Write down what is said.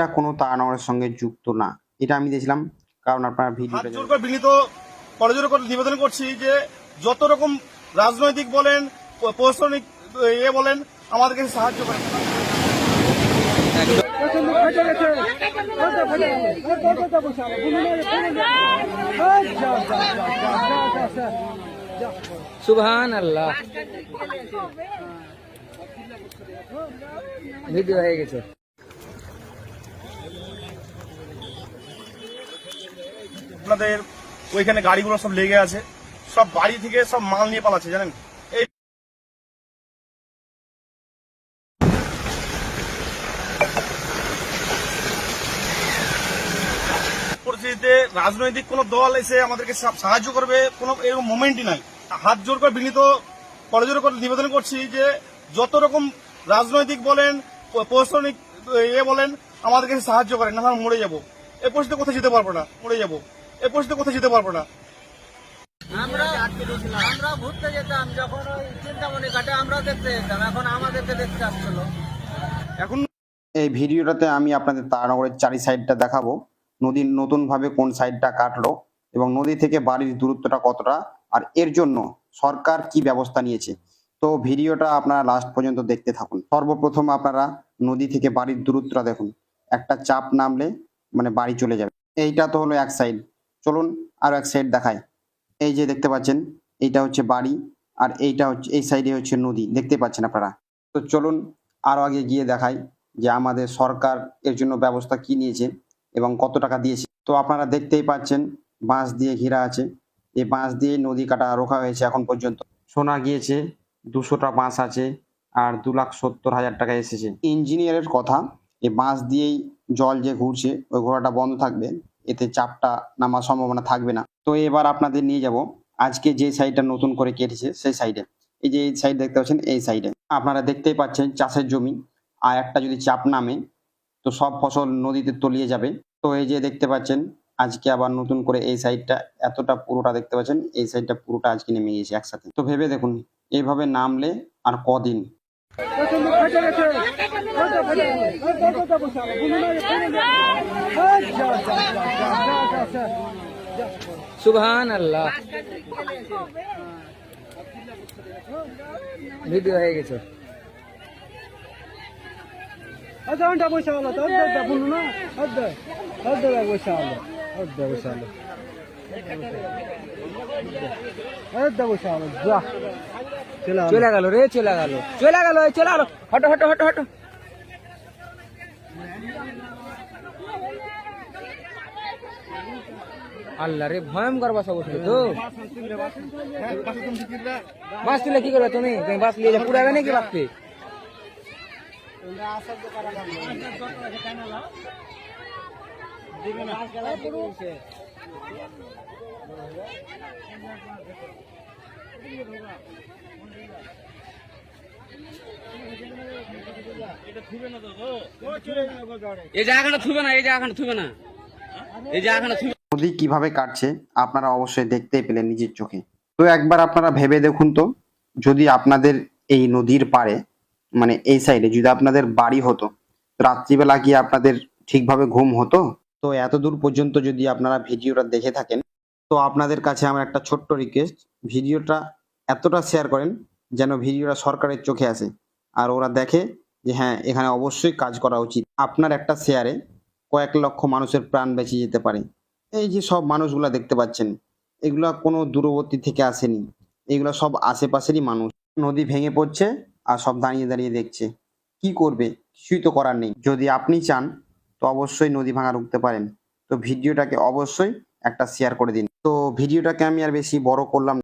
এটা কোনো তারানগরের সঙ্গে যুক্ত না। এটা আমি দিয়েছিলাম কারণ আপনারা ভিডিওটা বিনীত করজোর করে নিবেদন করছি যে যত রকম রাজনৈতিক বলেন প্রশাসনিক ইয়ে বলেন আমাদেরকে সাহায্য করেন। সুবহান আল্লাহ ভিডিও হয়ে গেছে। আপনাদের ওইখানে গাড়িগুলো সব লেগে আছে। সব বাড়ি থেকে সব মাল নিয়ে পালাচ্ছে, জানেন? পরিস্থিতিতে রাজনৈতিক কোনো দল এসে আমাদেরকে সাহায্য করবে, কোনো এরকম মোমেন্টই নাই। হাত জোর করে বিনীত করজোর করে নিবেদন করছি যে যত রকম রাজনৈতিক বলেন প্রশাসনিক ইয়ে বলেন, আমাদেরকে সাহায্য করেন, না মরে যাব। এ পরিস্থিতি কোথায় যেতে পারব না, মরে যাব। এই পরিস্থিতি কোথায় যেতে পারব না। আমরা আমরা ঘুরতে যেতাম যখন ওই চিন্তামণি ঘাটে আমরাও দেখতে যেতাম এখন আমাদেরকে দেখতে আসছিল। এখন এই ভিডিওটাতে আমি আপনাদের তারানগরের চারি সাইডটা দেখাবো নদীর নতুনভাবে কোন সাইডটা কাটলো এবং নদী থেকে বাড়ির দূরত্বটা কতটা আর এর জন্য সরকার কি ব্যবস্থা নিয়েছে। তো ভিডিওটা আপনারা লাস্ট পর্যন্ত দেখতে থাকুন। সর্বপ্রথম আপনারা নদী থেকে বাড়ির দূরত্বটা দেখুন। একটা চাপ নামলে মানে বাড়ি চলে যাবে। এইটা তো হলো এক সাইড চলুন আরও এক সাইড দেখায় এই যে দেখতে পাচ্ছেন, এইটা হচ্ছে বাড়ি আর এইটা হচ্ছে, এই সাইডে হচ্ছে নদী, দেখতে পাচ্ছেন আপনারা? তো চলুন আরও আগে গিয়ে দেখাই যে আমাদের সরকার এর জন্য ব্যবস্থা কি নিয়েছে এবং কত টাকা দিয়েছে। তো আপনারা দেখতেই পাচ্ছেন, বাঁশ দিয়ে ঘেরা আছে। এই বাঁশ দিয়ে নদী কাটা রোখা হয়েছে এখন পর্যন্ত। শোনা গিয়েছে, দুশোটা বাঁশ আছে আর দু লাখ সত্তর হাজার টাকা এসেছে। ইঞ্জিনিয়ারের কথা, এই বাঁশ দিয়েই জল যে ঘুরছে, ওই ঘোড়াটা বন্ধ থাকবে। এতে চাপটা নামার সম্ভাবনা থাকবে না। তো এবার আপনাদের নিয়ে যাব। আজকে যে সাইডটা নতুন করে কেটেছে, সেই সাইডে এই যে এই সাইড দেখতে পাচ্ছেন, এই সাইডে আপনারা দেখতেই পাচ্ছেন চাষের জমি। আর একটা যদি চাপ নামে, তো সব ফসল নদীতে তলিয়ে যাবে। তো এই যে দেখতে পাচ্ছেন, আজকে আবার নতুন করে এই সাইডটা এতটা পুরোটা দেখতে পাচ্ছেন, এই সাইডটা পুরোটা আজকে নেমে গেছে একসাথে। তো ভেবে দেখুন, এইভাবে নামলে আর কদিন সুবহান আল্লাহ ভিডিও হয়ে গেছে। আচ্ছা ঘণ্টা পয়সা হলো তো অর্ধ অর্ধ বলুন না? অর্ধ অর্ধ পয়সা হলো অর্ধ পয়সা হলো অর্ধ পয়সা হলো যা। চলে চলে গেল রে চলে গেল চলে গেল এই চলে গেল হটো হটো হটো হটো আল্লাহ রে ভয়ঙ্কর বাসা বসলো তো বাস তুলে কি করবে তুমি তুমি বাস নিয়ে যা পুরাবে নাকি বাসতে এই জায়গাটা থুবে না এই জায়গাটা থুবে না। এই জায়গাটা থুবে নদী কীভাবে কাটছে আপনারা অবশ্যই দেখতেই পেলেন নিজের চোখে। তো একবার আপনারা ভেবে দেখুন তো যদি আপনাদের এই নদীর পাড়ে মানে এই সাইডে যদি আপনাদের বাড়ি হতো রাত্রিবেলা কি আপনাদের ঠিকভাবে ঘুম হতো? তো এত দূর পর্যন্ত যদি আপনারা ভিডিওটা দেখে থাকেন তো আপনাদের কাছে আমার একটা ছোট্ট রিকোয়েস্ট ভিডিওটা এতটা শেয়ার করেন যেন ভিডিওটা সরকারের চোখে আসে। আর ওরা দেখে যে হ্যাঁ এখানে অবশ্যই কাজ করা উচিত। আপনার একটা শেয়ারে কয়েক লক্ষ মানুষের প্রাণ বেঁচে যেতে পারে। এই যে সব মানুষগুলো দেখতে পাচ্ছেন, এগুলা কোনো দূরবর্তী থেকে আসেনি। এগুলো সব আশেপাশেরই মানুষ। নদী ভেঙে পড়ছে আর সব দাঁড়িয়ে দাঁড়িয়ে দেখছে। কি করবে? কিছুই তো করার নেই। যদি আপনি চান, তো অবশ্যই নদী ভাঙা রুখতে পারেন। তো ভিডিওটাকে অবশ্যই একটা শেয়ার করে দিন তো ভিডিওটাকে আমি আর বেশি বড় করলাম।